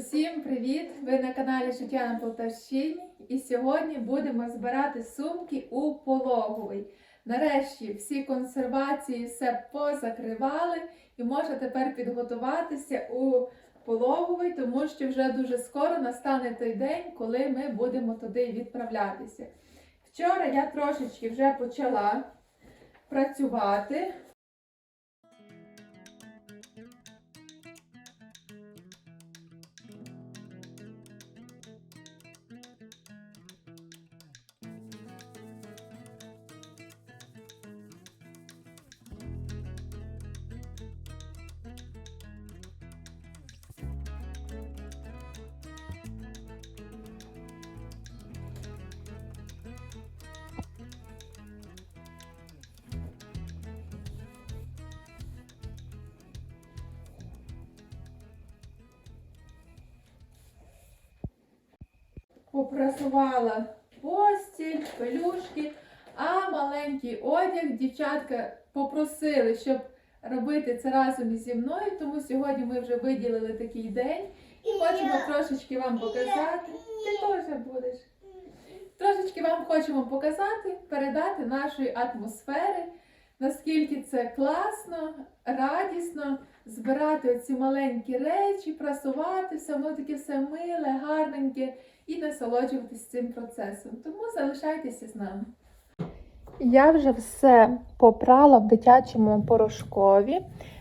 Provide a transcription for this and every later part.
Усім привіт! Ви на каналі Життя на Полтавщині. І сьогодні будемо збирати сумки у пологовий. Нарешті всі консервації все позакривали і можна тепер підготуватися у пологовий, тому що вже дуже скоро настане той день, коли ми будемо туди відправлятися. Вчора я трошечки вже почала працювати. Попрасувала постіль, пелюшки, а маленький одяг дівчатка попросили, щоб робити це разом зі мною, тому сьогодні ми вже виділили такий день і хочемо трошечки вам показати. Ти теж будеш. Трошечки вам хочемо показати, передати нашої атмосфери, наскільки це класно, радісно збирати оці маленькі речі, прасувати, все воно таке все миле, гарненьке і насолоджуватись цим процесом. Тому залишайтеся з нами. Я вже все попрала в дитячому порошкові,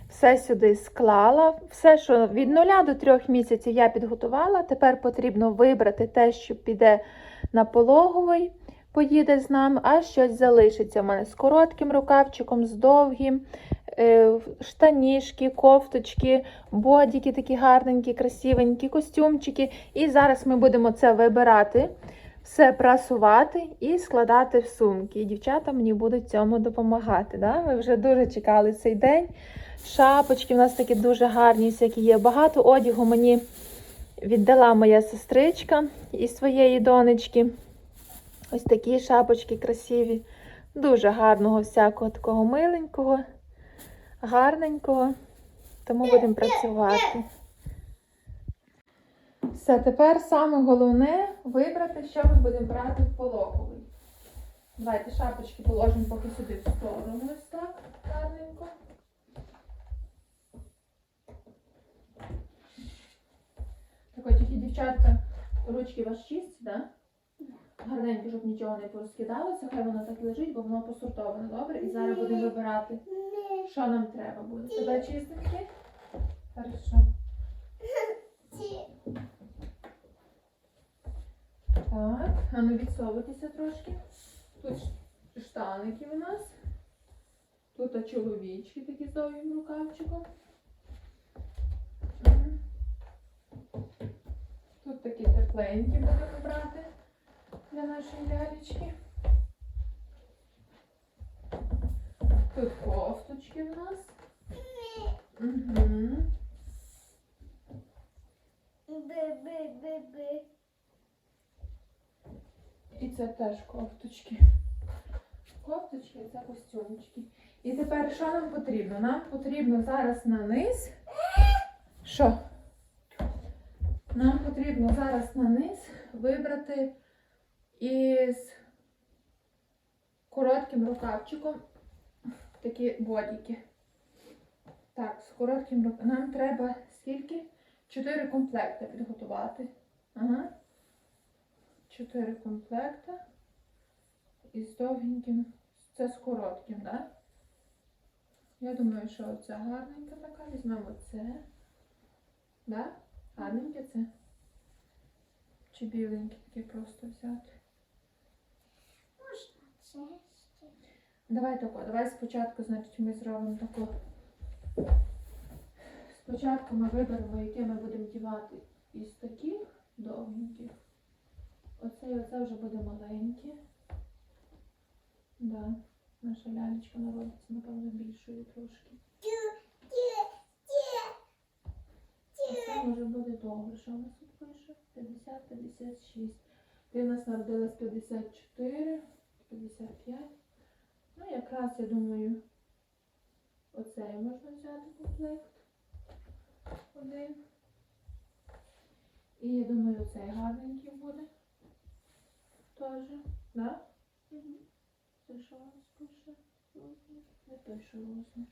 все сюди склала. Все, що від 0 до 3 місяців я підготувала. Тепер потрібно вибрати те, що піде на пологовий, поїде з нами, а щось залишиться у мене з коротким рукавчиком, з довгим, е, штанішки, кофточки, бодіки такі гарненькі, красивенькі, костюмчики. І зараз ми будемо це вибирати, все прасувати і складати в сумки. І дівчата мені будуть цьому допомагати. Да? Ви вже дуже чекали цей день. Шапочки в нас такі дуже гарні, всякі є. Багато одягу мені віддала моя сестричка із своєї донечки. Ось такі шапочки красиві. Дуже гарного всякого такого миленького, гарненького. Тому будемо працювати. Все, тепер саме головне вибрати, що ми будемо брати в пологовий. Давайте шапочки положимо поки сюди в сторону. Ось так, гарненько. Так от тільки дівчатка, ручки у чисті, так? Да? Гарненько, щоб нічого не порозкидалося, хай воно так лежить, бо воно посортоване, добре? І зараз будемо вибирати, що нам треба буде. Тебе чистеньке? Хорошо. Так, а ну відсовуйтеся трошки. Тут штаники у нас. Тут чоловічки такі з довгим рукавчиком. Тут такі тепленькі будемо брати для нашої лялечки. Тут кофточки у нас. Угу. І це теж кофточки. Кофточки це костюмчики. І тепер що нам потрібно? Нам потрібно зараз на низ. Що? Нам потрібно зараз на низ вибрати із коротким рукавчиком такі бодіки. Так, з коротким рукавчиком. Нам треба скільки? Чотири комплекти підготувати. Ага. Чотири комплекта. І з довгеньким. Це з коротким, так? Я думаю, що оця гарненька така. Візьмемо це. Да? Гарненьке це. Чи біленьке таке просто взяти. Давай тако, давай спочатку, значить, ми зробимо таку. Спочатку ми виберемо, яке ми будемо дівати із таких довгеньких. Оце і оце вже буде маленьке. Да. Наша лялечка народиться, напевно, більшою трошки. Це може буде довго. Що у нас тут пише? 50-56. Ти в нас народилась 54, 55. Ну, якраз, я думаю, оцей можна взяти комплект. Один. І я думаю, цей гарненький буде. Теж. Да? Це що у нас пише? Не пише розмір.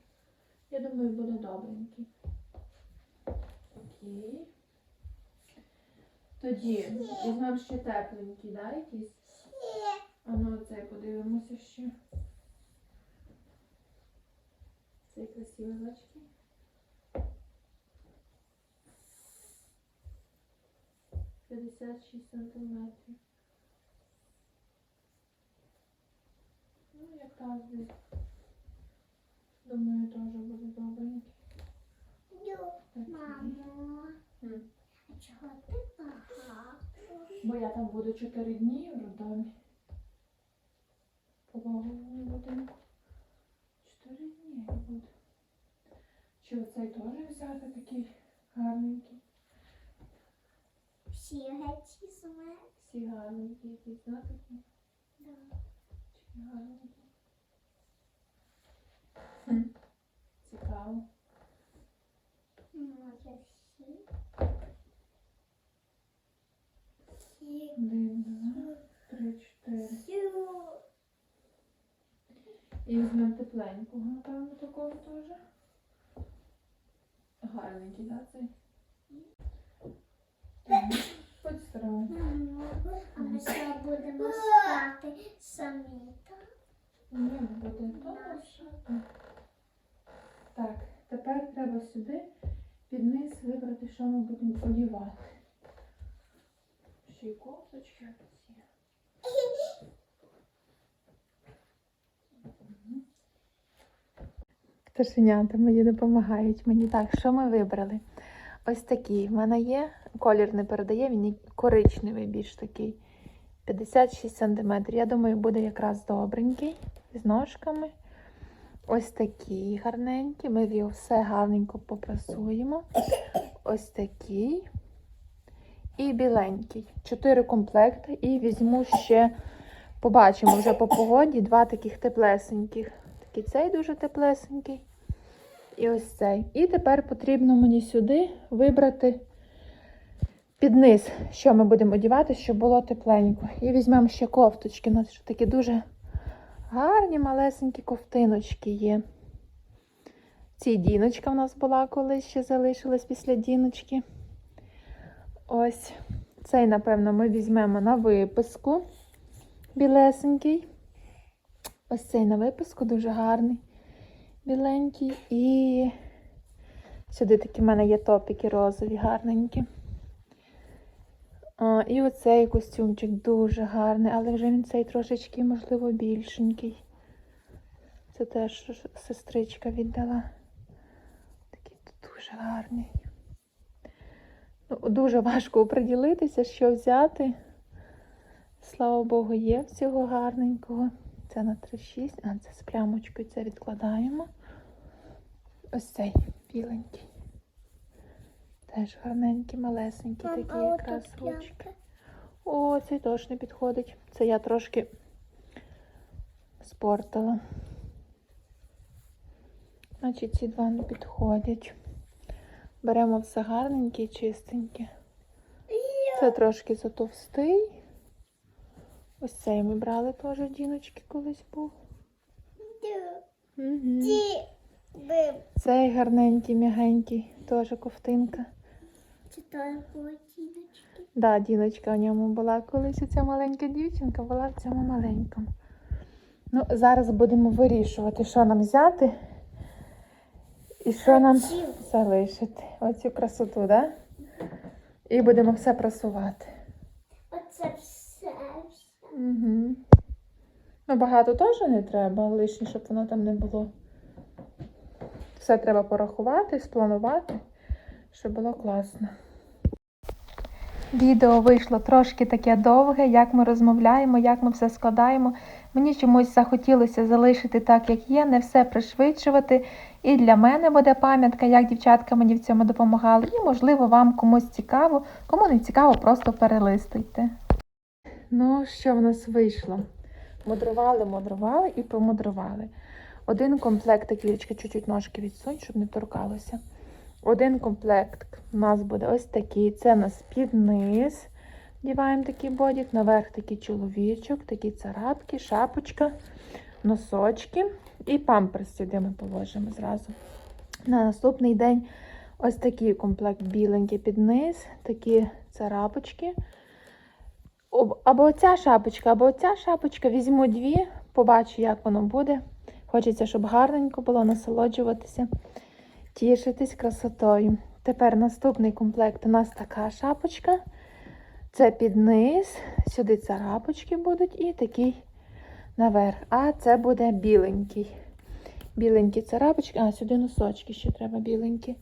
Я думаю, буде добренький. Окей. Тоді візьмемо ще тепленький, да, якийсь? А ну цей подивимося ще. Цей красивий бачки. П'ятдесят шість сантиметрів. Ну, якраз десь. Думаю, теж буде добренький. Мамо, а чого ти багато? Бо я там буду 4 дні в роддомі. Пологовому будинку. 4 дні я буду. Чи оцей теж взяти такий гарненький? Всі з. Всі гарненькі, якісь, да, такі? Да. Чи гарненькі? Хм. Цікаво. Може всі. Всі. Один, два, три, чотири. Всі. І візьмемо тепленького, напевно, такого теж. Гарненький, да, цей? Так, Підстараю. А ми що будемо спати самі, так? Ні, буде теж. Так, тепер треба сюди під низ вибрати, що ми будемо одягати. Ще й кофточки Пташенята мої допомагають мені. Так, що ми вибрали? Ось такий. В мене є. Колір не передає, він коричневий більш такий. 56 см. Я думаю, буде якраз добренький. З ножками. Ось такий гарненький. Ми його все гарненько попрасуємо. Ось такий. І біленький. Чотири комплекти. І візьму ще, побачимо вже по погоді, два таких теплесеньких. Такий цей дуже теплесенький. І ось цей. І тепер потрібно мені сюди вибрати під низ, що ми будемо одягати, щоб було тепленько. І візьмемо ще кофточки. У нас такі дуже гарні малесенькі ковтиночки є. Ці діночка в нас була колись ще залишилась після діночки. Ось цей, напевно, ми візьмемо на виписку білесенький. Ось цей на виписку дуже гарний, біленький. І сюди такі в мене є топіки розові, гарненькі. А, і оцей костюмчик дуже гарний, але вже він цей трошечки, можливо, більшенький. Це теж сестричка віддала. Такий дуже гарний. Ну, дуже важко оприділитися, що взяти. Слава Богу, є всього гарненького. Це на 3,6, а це з плямочкою, це відкладаємо. Ось цей біленький. Теж гарненький, малесенький, Мам, такі а от якраз тут ручки. О, цей теж не підходить. Це я трошки спортила. Значить, ці два не підходять. Беремо все гарненьке і чистеньке. Це трошки затовстий. Ось цей ми брали теж діночки колись був. Угу. Цей гарненький, м'ягенький, теж ковтинка. Чи то полотіночки? Да, діночка в ньому була колись. Ця маленька дівчинка була в цьому маленькому. Ну, зараз будемо вирішувати, що нам взяти і що нам залишити. Оцю красоту, так? Да? І будемо все прасувати. Оце все. Угу. Ну, багато теж не треба, лишнє, щоб воно там не було. Все треба порахувати, спланувати, щоб було класно. Відео вийшло трошки таке довге, як ми розмовляємо, як ми все складаємо. Мені чомусь захотілося залишити так, як є, не все пришвидшувати. І для мене буде пам'ятка, як дівчатка мені в цьому допомагали. І, можливо, вам комусь цікаво, кому не цікаво, просто перелистуйте. Ну, що в нас вийшло? Мудрували, мудрували і помудрували. Один комплект, Вірочка, чуть-чуть ножки відсунь, щоб не торкалося. один комплект у нас буде ось такий. Це у нас під низ. Діваємо такий бодік, наверх такий чоловічок, такі царапки, шапочка, носочки і памперс сюди ми положимо зразу. На наступний день ось такий комплект біленький під низ, такі царапочки. Або оця шапочка, або оця шапочка. Візьму дві, побачу, як воно буде. Хочеться, щоб гарненько було насолоджуватися, тішитись красотою. Тепер наступний комплект у нас така шапочка. Це під низ, сюди царапочки будуть і такий наверх. А це буде біленький. Біленькі царапочки, а сюди носочки ще треба біленькі.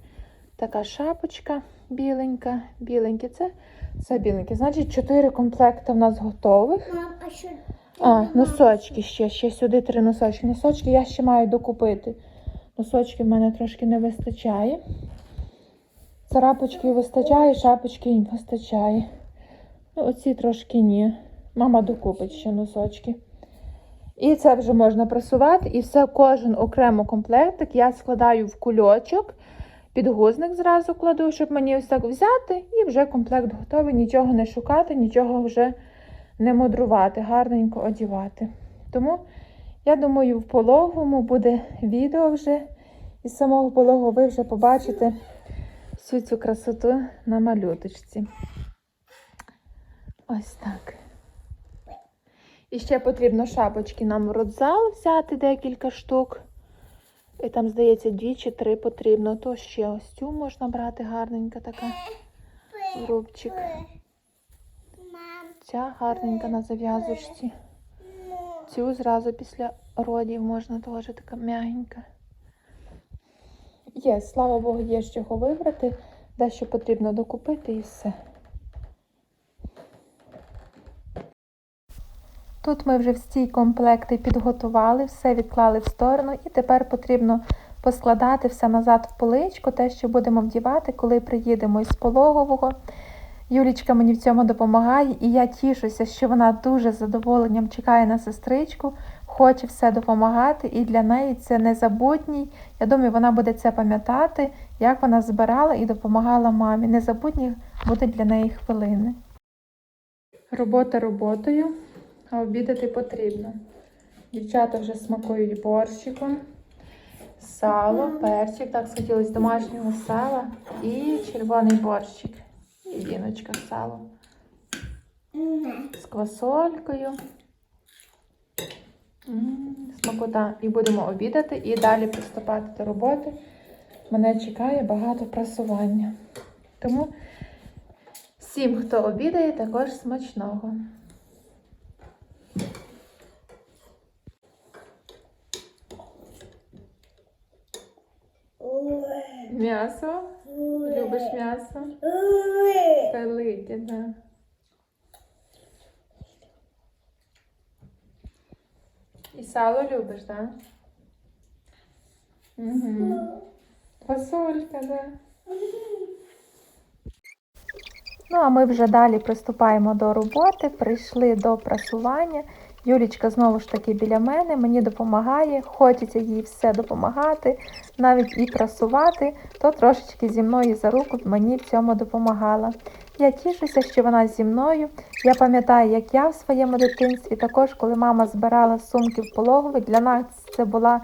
Така шапочка біленька, біленькі. Це все біленьке. Значить, чотири комплекти в нас готових. Мам, а що? А, носочки ще, ще сюди три носочки. Носочки я ще маю докупити. Носочки в мене трошки не вистачає. Царапочки вистачає, шапочки не вистачає. Ну, оці трошки ні. Мама докупить ще носочки. І це вже можна прасувати. І все, кожен окремо комплектик я складаю в кульочок. Підгузник зразу кладу, щоб мені ось так взяти, і вже комплект готовий. Нічого не шукати, нічого вже не мудрувати, гарненько одівати. Тому я думаю, в пологому буде відео вже. Із самого пологу ви вже побачите всю цю красоту на малюточці. Ось так. І ще потрібно шапочки нам в родзал взяти декілька штук. І там, здається, дві чи три потрібно. То ще ось цю можна брати гарненька така. Рубчик. Ця гарненька на зав'язочці. Цю зразу після родів можна теж така м'ягенька. Є, слава Богу, є з чого вибрати. Дещо потрібно докупити і все. Тут ми вже всі комплекти підготували, все відклали в сторону, і тепер потрібно поскладати все назад в поличку, те, що будемо вдівати, коли приїдемо із пологового. Юлічка мені в цьому допомагає, і я тішуся, що вона дуже з задоволенням чекає на сестричку, хоче все допомагати, і для неї це незабутній. Я думаю, вона буде це пам'ятати, як вона збирала і допомагала мамі. Незабутні будуть для неї хвилини. Робота роботою, а обідати потрібно. Дівчата вже смакують борщиком, сало, перчик, так схотілося домашнього сала і червоний борщик. І віночка з салом. З квасолькою. Смакота. І будемо обідати і далі приступати до роботи. Мене чекає багато прасування. Тому всім, хто обідає, також смачного. М'ясо? Любиш м'ясо? Велике, да. І сало любиш, так? Угу. Фасолька, да. Ну, а ми вже далі приступаємо до роботи, прийшли до прасування. Юлічка знову ж таки біля мене, мені допомагає, хочеться їй все допомагати, навіть і прасувати, то трошечки зі мною за руку мені в цьому допомагала. Я тішуся, що вона зі мною. Я пам'ятаю, як я в своєму дитинстві, також коли мама збирала сумки в пологовий, для нас це була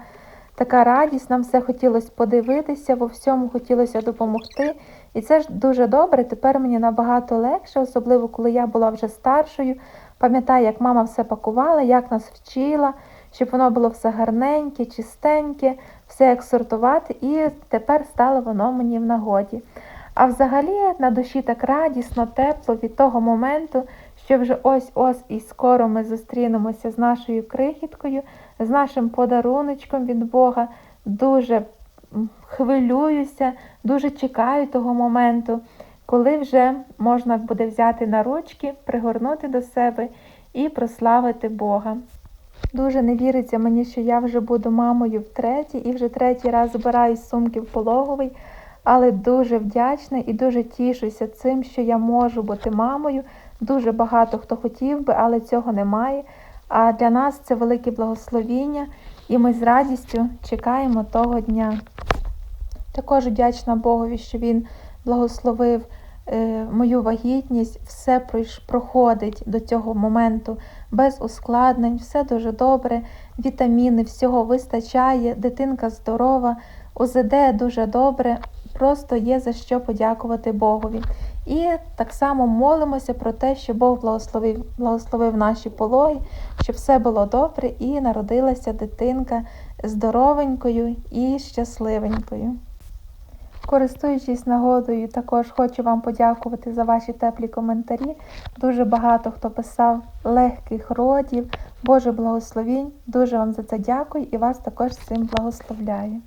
така радість, нам все хотілося подивитися, во всьому хотілося допомогти. І це ж дуже добре. Тепер мені набагато легше, особливо коли я була вже старшою. Пам'ятаю, як мама все пакувала, як нас вчила, щоб воно було все гарненьке, чистеньке, все як сортувати, і тепер стало воно мені в нагоді. А взагалі на душі так радісно, тепло від того моменту, що вже ось-ось і скоро ми зустрінемося з нашою крихіткою, з нашим подаруночком від Бога. Дуже хвилююся, дуже чекаю того моменту, коли вже можна буде взяти на ручки, пригорнути до себе і прославити Бога. Дуже не віриться мені, що я вже буду мамою втретє і вже третій раз збираю сумки в пологовий, але дуже вдячна і дуже тішуся цим, що я можу бути мамою. Дуже багато хто хотів би, але цього немає. А для нас це велике благословіння, і ми з радістю чекаємо того дня. Також вдячна Богові, що він благословив е, мою вагітність, все проходить до цього моменту без ускладнень, все дуже добре, вітаміни, всього вистачає, дитинка здорова, ОЗД дуже добре, просто є за що подякувати Богові. І так само молимося про те, що Бог благословив, благословив наші пологи, щоб все було добре і народилася дитинка здоровенькою і щасливенькою. Користуючись нагодою, також хочу вам подякувати за ваші теплі коментарі. Дуже багато хто писав легких родів, Боже благословінь. Дуже вам за це дякую і вас також з цим благословляю.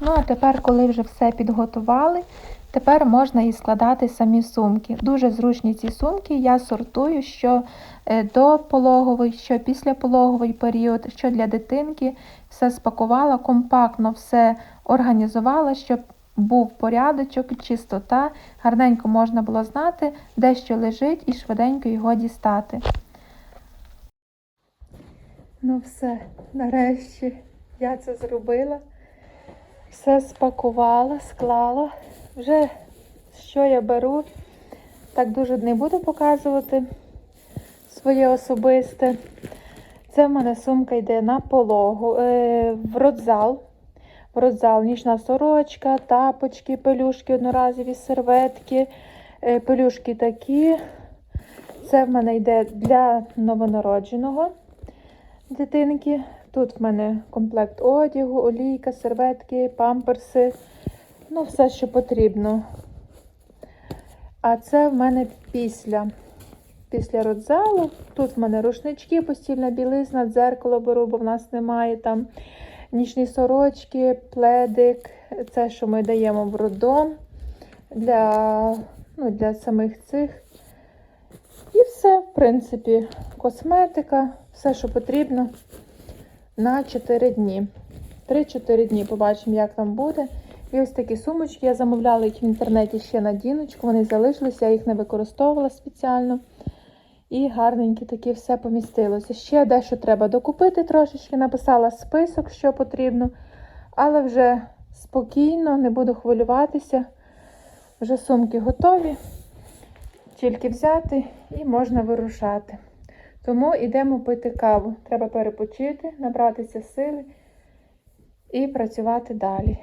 Ну а тепер, коли вже все підготували, тепер можна і складати самі сумки. Дуже зручні ці сумки. Я сортую, що е, до пологовий, що після пологовий період, що для дитинки. Все спакувала, компактно все організувала, щоб був порядочок, чистота, гарненько можна було знати, де що лежить, і швиденько його дістати. Ну все, нарешті я це зробила. Все спакувала, склала. Вже що я беру, так дуже не буду показувати своє особисте. Це в мене сумка йде на пологу, е, в родзал. В родзал нічна сорочка, тапочки, пелюшки одноразові, серветки, е, пелюшки такі. Це в мене йде для новонародженого дитинки. Тут в мене комплект одягу, олійка, серветки, памперси. Ну, все, що потрібно. А це в мене після після родзалу. Тут в мене рушнички, постільна білизна, дзеркало беру, бо в нас немає там нічні сорочки, пледик. Це, що ми даємо в роддом для, ну, для самих цих. І все, в принципі, косметика, все, що потрібно на 4 дні. 3-4 дні побачимо, як там буде. І ось такі сумочки. Я замовляла їх в інтернеті ще на діночку. Вони залишилися, я їх не використовувала спеціально. І гарненькі такі все помістилося. Ще дещо треба докупити трошечки. Написала список, що потрібно, але вже спокійно, не буду хвилюватися. Вже сумки готові. Тільки взяти і можна вирушати. Тому йдемо пити каву. Треба перепочити, набратися сили і працювати далі.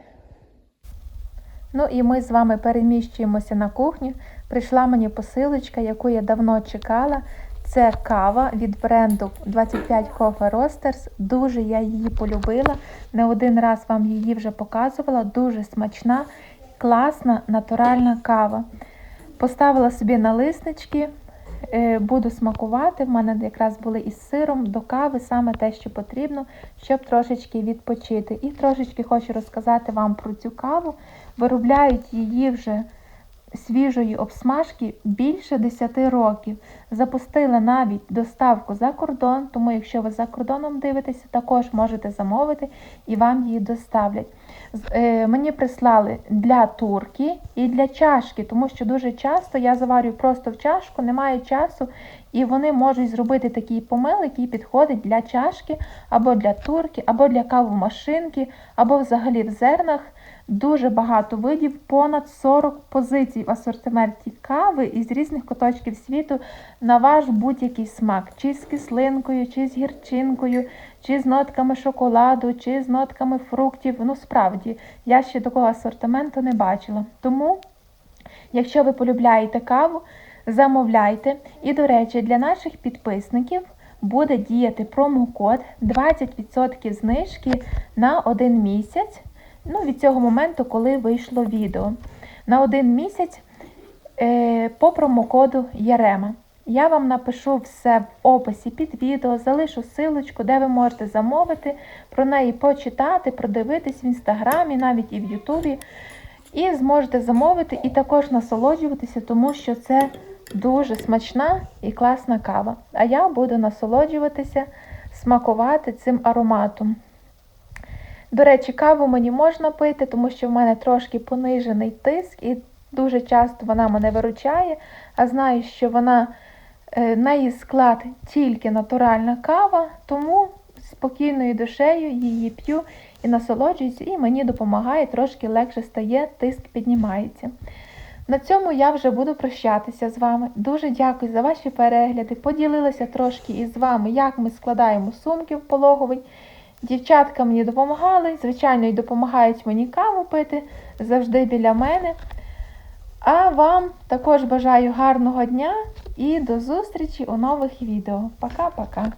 Ну і ми з вами переміщуємося на кухню. Прийшла мені посилочка, яку я давно чекала. Це кава від бренду 25 Coffee Roasters. Дуже я її полюбила. Не один раз вам її вже показувала. Дуже смачна, класна, натуральна кава. Поставила собі налиснички, буду смакувати. В мене якраз були із сиром до кави, саме те, що потрібно, щоб трошечки відпочити. І трошечки хочу розказати вам про цю каву. Виробляють її вже свіжої обсмажки більше 10 років. Запустили навіть доставку за кордон, тому якщо ви за кордоном дивитеся, також можете замовити і вам її доставлять. Е, мені прислали для турки і для чашки, тому що дуже часто я заварюю просто в чашку, немає часу, і вони можуть зробити такий помил, який підходить для чашки, або для турки, або для кавомашинки, або взагалі в зернах. Дуже багато видів, понад 40 позицій в асортименті кави із різних куточків світу на ваш будь-який смак, чи з кислинкою, чи з гірчинкою, чи з нотками шоколаду, чи з нотками фруктів. Ну, справді, я ще такого асортименту не бачила. Тому, якщо ви полюбляєте каву, замовляйте. І, до речі, для наших підписників буде діяти промокод 20% знижки на один місяць. Ну, від цього моменту, коли вийшло відео. На один місяць е, по промокоду Ярема. Я вам напишу все в описі під відео, залишу силочку, де ви можете замовити, про неї почитати, продивитись в інстаграмі, навіть і в Ютубі. І зможете замовити і також насолоджуватися, тому що це дуже смачна і класна кава. А я буду насолоджуватися, смакувати цим ароматом. До речі, каву мені можна пити, тому що в мене трошки понижений тиск, і дуже часто вона мене виручає, а знаю, що вона е, на її склад тільки натуральна кава, тому спокійною душею її п'ю і насолоджується, і мені допомагає, трошки легше стає, тиск піднімається. На цьому я вже буду прощатися з вами. Дуже дякую за ваші перегляди. Поділилася трошки із вами, як ми складаємо сумки в пологовий. Дівчатка мені допомагали, звичайно, і допомагають мені каву пити завжди біля мене. А вам також бажаю гарного дня і до зустрічі у нових відео. Пока-пока!